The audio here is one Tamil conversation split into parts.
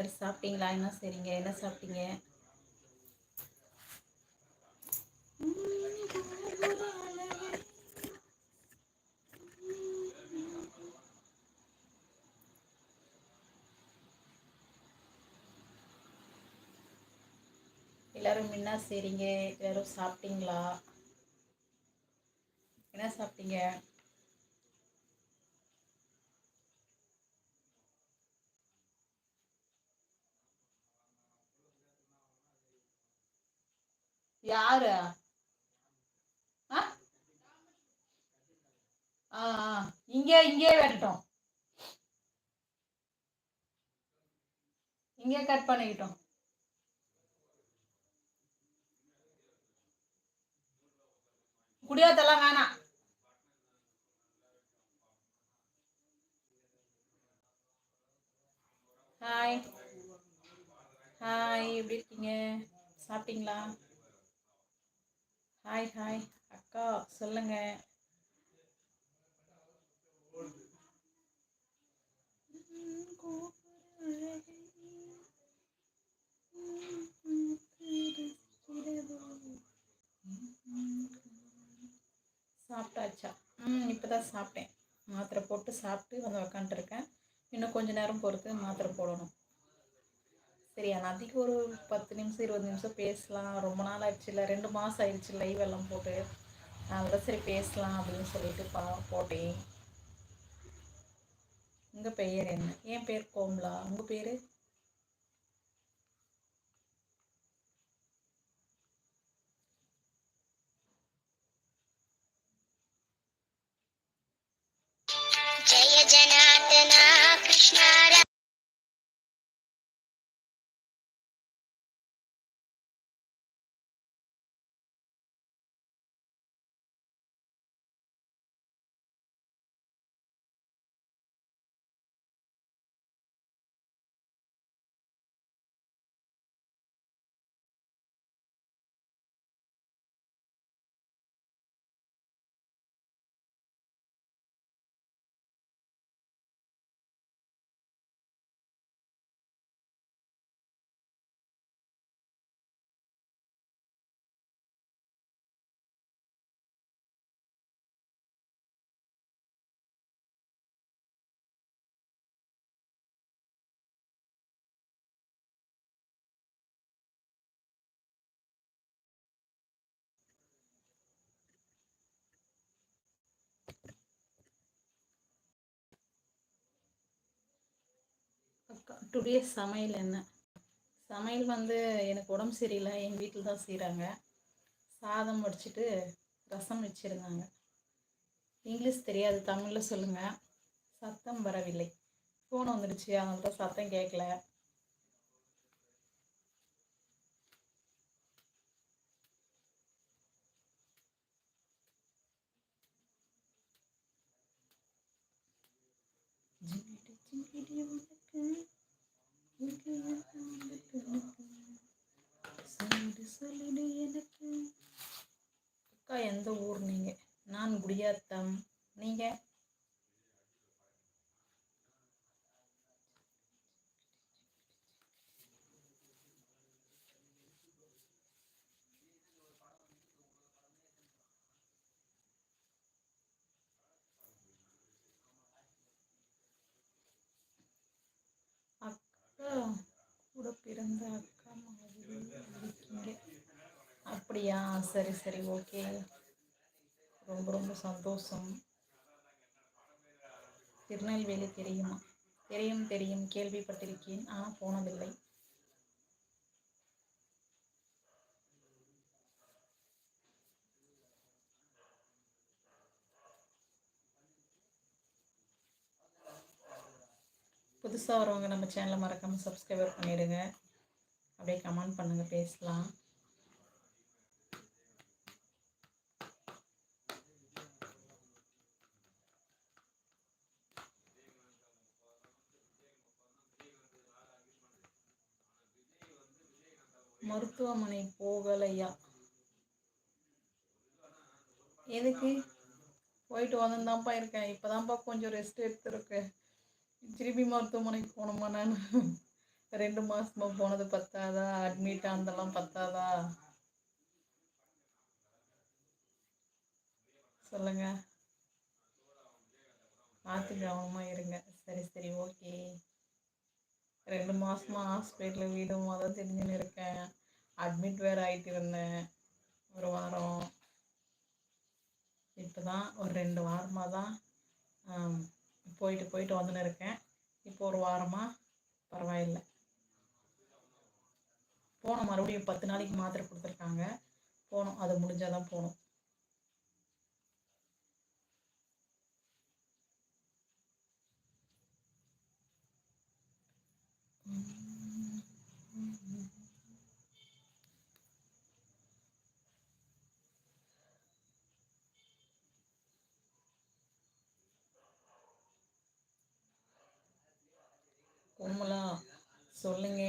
யாரும் சாப்பிட்டீங்களா? என்ன சரிங்க என்ன சாப்பிட்டீங்க? எல்லாரும் என்ன செய்றீங்க? எல்லாரும் சாப்பிட்டீங்களா? என்ன சாப்பிட்டீங்க? யாரு? ஆ? ஆ. இங்கே இங்கே வெட்டட்டும். இங்கே கட் பண்ணிக்கிட்டோம். குடியாத்தெல்லாம் வேணாம். ஹாய் ஹாய் எப்படி இருக்கீங்க? சாப்பிட்டீங்களா? ஹாய் ஹாய் அக்கா சொல்லுங்க. சாப்பிட்டாச்சா? ம் இப்போ தான் சாப்பிட்டேன். மாத்திரை போட்டு சாப்பிட்டு வந்து உக்காண்ட்ருக்கேன் இன்னும் கொஞ்ச நேரம் பொறுத்து மாத்திரை போடணும். சரி அன்னைக்கு அதிகம் ஒரு பத்து நிமிஷம் இருபது நிமிஷம் பேசலாம். ரொம்ப நாள் ஆயிடுச்சுல்ல ரெண்டு மாதம் ஆயிடுச்சு லைவ் எல்லாம் போட்டு. அதனால சரி பேசலாம் அப்படின்னு சொல்லிட்டு பா போட்டேன். உங்கள் பெயர் என்ன? என் பேர் கோம்லா. உங்கள் பேர்? டுடே சமையல் என்ன? சமையல் வந்து எனக்கு உடம்பு சரியில்லை. எங்கள் வீட்டில் தான் செய்கிறாங்க சாதம் முடிச்சுட்டு ரசம் வச்சுருந்தாங்க. இங்கிலீஷ் தெரியாது தமிழில் சொல்லுங்கள் சத்தம் வரவில்லை. ஃபோன் வந்துடுச்சு. அதனால சத்தம் கேட்கல. ஜிங்கிடி ஜிங்கிடி சொல்லிடு எனக்கு. அக்கா எந்த ஊர் நீங்க? நான் குடியாத்தம். நீங்க? அக்கா கூட பிறந்த அக்கா மாதிரி இருக்கீங்க. அப்படியா? சரி சரி. ஓகே. ரொம்ப ரொம்ப சந்தோஷம். திருநெல்வேலி தெரியுமா? தெரியும் தெரியும். கேள்விப்பட்டிருக்கேன். ஆனால் போனதில்லை. புதுசாக வரவங்க நம்ம சேனலை மறக்காமல் சப்ஸ்கிரைபர் பண்ணிவிடுங்க அப்படியே கமெண்ட் பண்ணுங்கள் பேசலாம். மருத்துவமனை போகலையா? எதுக்கு? போயிட்டு வந்துதான்ப்பா இருக்கேன். இப்போதான்ப்பா கொஞ்சம் ரெஸ்ட் எடுத்துருக்கேன் திருப்பி மருத்துவமனைக்கு போனோமா நான்? ரெண்டு மாசமா போனது பத்தாதா? அட்மிட் ஆனதெல்லாம் பத்தாதா? சொல்லுங்க. பார்த்து கவனமா இருங்க. சரி சரி ஓகே ரெண்டு மாசமா ஹாஸ்பிட்டலில் வீடு தான் தெரிஞ்சுன்னு இருக்கேன். அட்மிட் வேறு ஆகிட்டு இருந்தேன். ஒரு வாரம். இப்போ தான் ஒரு ரெண்டு வாரமாக தான் போயிட்டு போயிட்டு வந்துன்னு இருக்கேன். இப்போ ஒரு வாரமாக பரவாயில்லை. போனோம் மறுபடியும் பத்து நாளைக்கு மாத்திரை கொடுத்துருக்காங்க. போனோம் அது முடிஞ்சால் தான் போகணும் கோமலா சொல்லுங்க.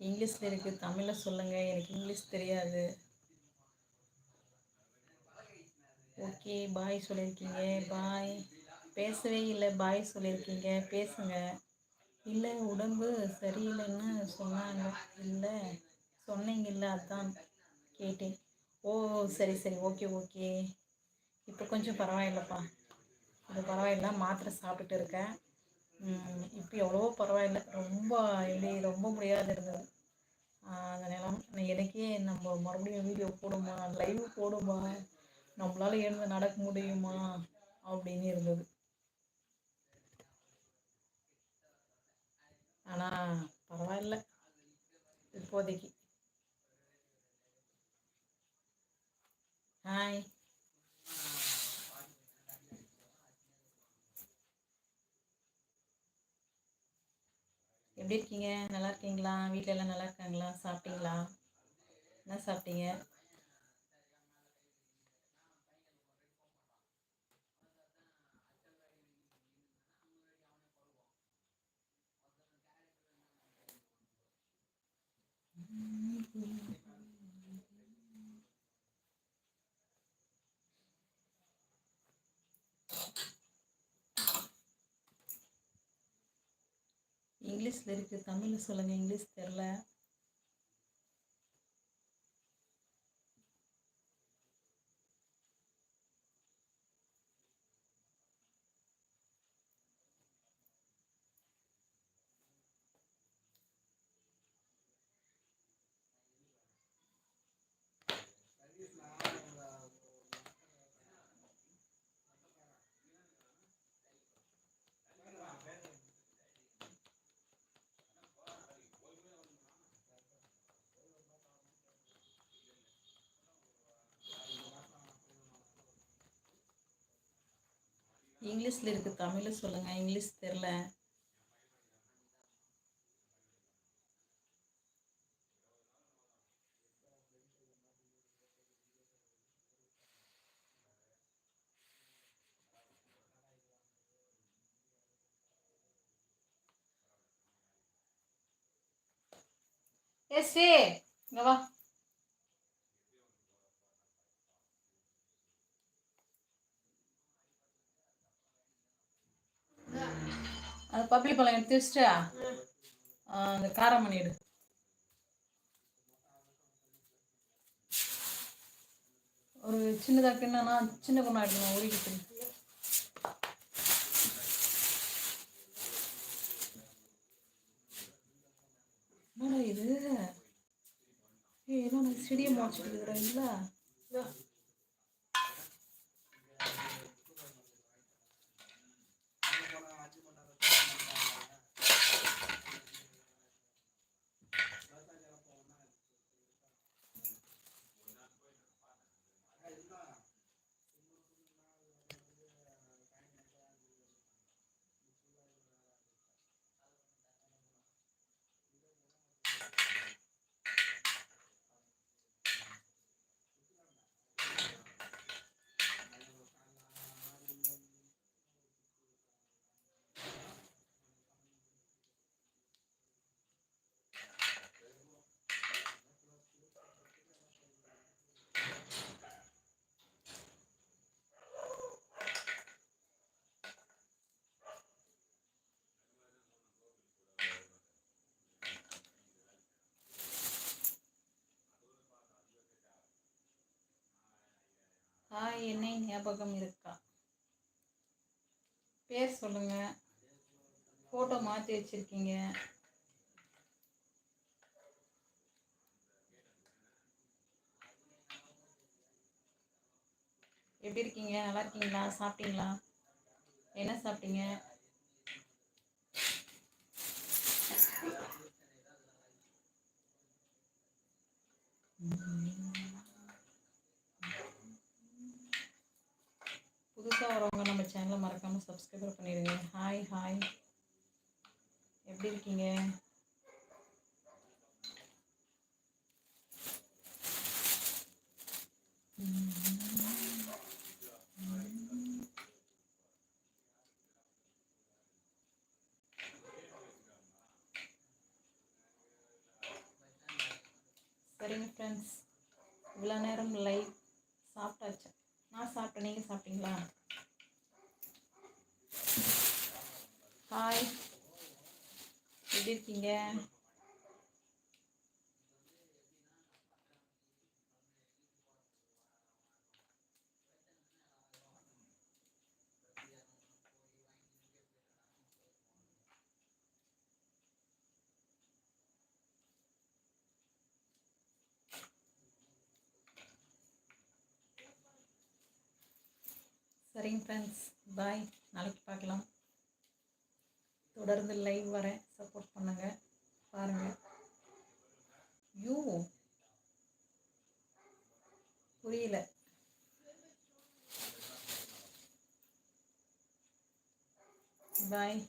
இங்கிலீஷில் இருக்குது தமிழில் சொல்லுங்க. எனக்கு இங்கிலீஷ் தெரியாது. ஓகே பாய் சொல்லியிருக்கீங்க. பாய். பேசவே இல்லை பாய் சொல்லியிருக்கீங்க. பேசுங்க. இல்லை உடம்பு சரியில்லைன்னு சொன்னாங்க. இல்லை சொன்னீங்கல்ல அதான் கேட்டேன். ஓ சரி சரி ஓகே ஓகே. இப்போ கொஞ்சம் பரவாயில்லப்பா. இது பரவாயில்ல மாத்திரை சாப்பிட்டுட்டு இருக்கேன். இப்போ எவ்வளவோ பரவாயில்ல. ரொம்ப இல்லை ரொம்ப முடியாது இருந்தது. அந்த நிலம் எனக்கே நம்ம மறுபடியும் வீடியோ போடுமா லைவ் போடுமா நம்மளால எழுந்து நடக்க முடியுமா அப்படின்னு இருந்தது. ஆனால் பரவாயில்ல. இப்போதைக்கு. ஹாய் எப்படி இருக்கீங்க? நல்லா இருக்கீங்களா? வீட்டில் எல்லாம் நல்லா இருக்காங்களா? சாப்பிட்டீங்களா? என்ன சாப்பிட்டீங்க? இங்கிலீஷில் இருக்குது தமிழில் சொல்லுங்கள் இங்கிலீஷ் தெரில இங்கிலீஷில் இருக்குது தமிழில் சொல்லுங்கள் இங்கிலீஷ் தெரில ஏ ஸ்ரீ வா. அது பப்ளி பழம் எடுத்து வச்சுட்டு அந்த காரம் பண்ணிடு ஒரு சின்னதாக கிண்ணனா சின்ன பொண்ணா எடுக்கணும் உருகிட்டு என்னடா இது? ஏய் என்ன செடியை மாச்சிட்டு இருக்கிறேன் இல்லை? என்னை ஞாபகம் இருக்கா? பேர் சொல்லுங்க. ஃபோட்டோ மாற்றி வச்சிருக்கீங்க. எப்படி இருக்கீங்க? நல்லா இருக்கீங்களா? சாப்பிட்டீங்களா? என்ன சாப்பிட்டீங்க? புதுசாக வரவங்க நம்ம சேனலை மறக்காமல் சப்ஸ்கிரைபர் பண்ணிடுங்க ஹாய் ஹாய் எப்படி இருக்கீங்க? சரிங்க ஃப்ரெண்ட்ஸ் இவ்வளோ நேரம் லைவ் சாப்பிட்டாச்சு? நான் சாப்பிட்டேன். நீங்கள் சாப்பிட்டீங்களா? ஹாய் எப்படி இருக்கீங்க? சரிங்க ஃப்ரெண்ட்ஸ் பாய் நாளைக்கு பார்க்கலாம். தொடர்ந்து லைவ் வரேன். சப்போர்ட் பண்ணுங்க. பாருங்க. யூ புரியல. பாய்